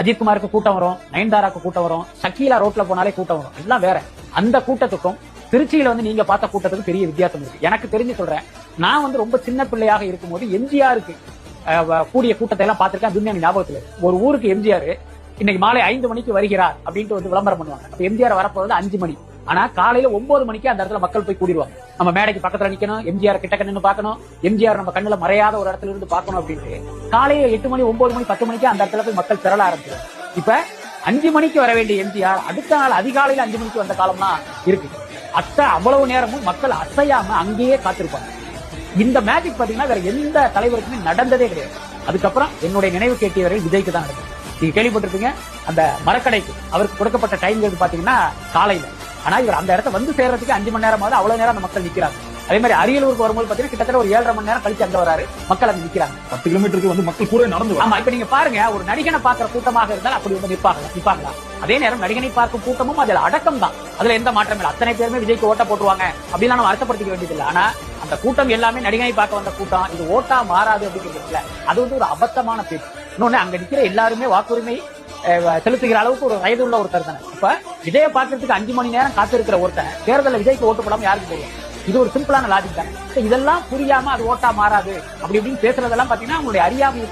அஜித்குமாருக்கு கூட்டம் வரும் நயன்தாராக்கு கூட்டம் வரும் சக்கீலா ரோட்ல போனாலே கூட்டம் வரும். எல்லாம் வேற. அந்த கூட்டத்துக்கும் திருச்சியில வந்து நீங்க பார்த்த கூட்டத்துக்கும் பெரிய வித்தியாசம் இருக்கு. எனக்கு தெரிஞ்சு சொல்றேன் நான் வந்து ரொம்ப சின்ன பிள்ளையாக இருக்கும்போது எம்ஜிஆருக்கு கூடிய கூட்டத்தை எல்லாம் பார்த்திருக்கேன். அதுவுமே ஞாபகத்துல ஒரு ஊருக்கு எம்ஜிஆர் இன்னைக்கு மாலை ஐந்து மணிக்கு வருகிறார் அப்படின்ட்டு வந்து விளம்பரம் பண்ணுவாங்க. அப்ப எம்ஜிஆர் வரப்போறது அஞ்சு மணி. ஆனா காலையில ஒன்பது மணிக்கு அந்த இடத்துல மக்கள் போய் கூடிடுவாங்க. நம்ம மேடைக்கு பக்கத்துல நிக்கணும் எம்ஜிஆர் கிட்ட நின்னு பாக்கணும் எம்ஜிஆர் நம்ம கண்ணுல மறையாத ஒரு இடத்துல இருந்து பார்க்கணும் அப்படின்ட்டு காலையில எட்டு மணி ஒன்பது மணி பத்து மணிக்கு அந்த இடத்துல போய் மக்கள் திரள ஆரம்பிச்சிடும் இப்ப அஞ்சு மணிக்கு வர வேண்டிய எம்ஜிஆர் அடுத்த நாள் அதிகாலையில அஞ்சு மணிக்கு வந்த காலம்லாம் இருக்கு. அத்த அவ்வளவு நேரமும் மக்கள் அசையாம அங்கேயே காத்திருப்பாங்க. இந்த மேஜிக் பாத்தீங்கன்னா வேற எந்த தலைவருக்குமே நடந்ததே கிடையாது. அதுக்கப்புறம் என்னுடைய நினைவு கேட்டியவரை விஜய்க்கு தான் நடக்கும் நீங்க கேள்விப்பட்டிருப்பீங்க அந்த மரக்கடைக்கு அவருக்கு கொடுக்கப்பட்ட டைம் பாத்தீங்கன்னா காலையில. ஆனா இவர் அந்த இடத்த வந்து சேர்றதுக்கு அஞ்சு மணி நேரமாவது அவ்வளவு நேரம் அந்த மக்கள் நிக்கிறாங்க. அதே மாதிரி அரியலூருக்கு வரும்போது பாத்தீங்கன்னா கிட்டத்தட்ட ஒரு ஏழரை மணி நேரம் கழிச்சு அங்க வராரு. மக்கள் அங்க நிக்கிறாங்க. பத்து கிலோமீட்டருக்கு வந்து மக்கள் கூட நடந்து. ஆமா இப்ப நீங்க பாருங்க ஒரு நடிகனை பார்க்கிற கூட்டமாக இருந்தால் அப்படி வந்து நிற்பாங்க நிற்பாங்களா அதே நேரம் நடிகனை பார்க்கும் கூட்டமும் அதுல அடக்கம் தான். அதுல எந்த மாற்றம் இல்லை. அத்தனை பேருமே விஜய்க்கு ஓட்ட போட்டுருவாங்க அப்படிலாம் நம்ம அர்த்தப்படுத்திக்க வேண்டியதில்லை. ஆனா அந்த கூட்டம் எல்லாமே நடிகனை பார்க்க வந்த கூட்டம். இது ஓட்டா மாறாது அப்படிங்கிறது இல்ல. அது வந்து ஒரு அபத்தமான பேச்சு. இன்னொன்னு அங்க நிக்கிற எல்லாருமே வாக்குரிமை செலுத்துகிற அளவுக்கு ஒரு வயது உள்ள ஒருத்தர் தானே. இப்ப விஜய பாக்குறதுக்கு அஞ்சு மணி நேரம் காத்திருக்கிற ஒருத்தன் தேர்தலில் விஜய்க்கு ஓட்டு போடாம யாருக்கு போடுவோம் இது ஒரு சிம்பிளான லாஜிக் தானே. இதெல்லாம் புரியாம அது ஓட்டா மாறாது. அப்படி இப்படின்னு பேசுறதெல்லாம் பாத்தீங்கன்னா அவங்களுடைய அறியாமையை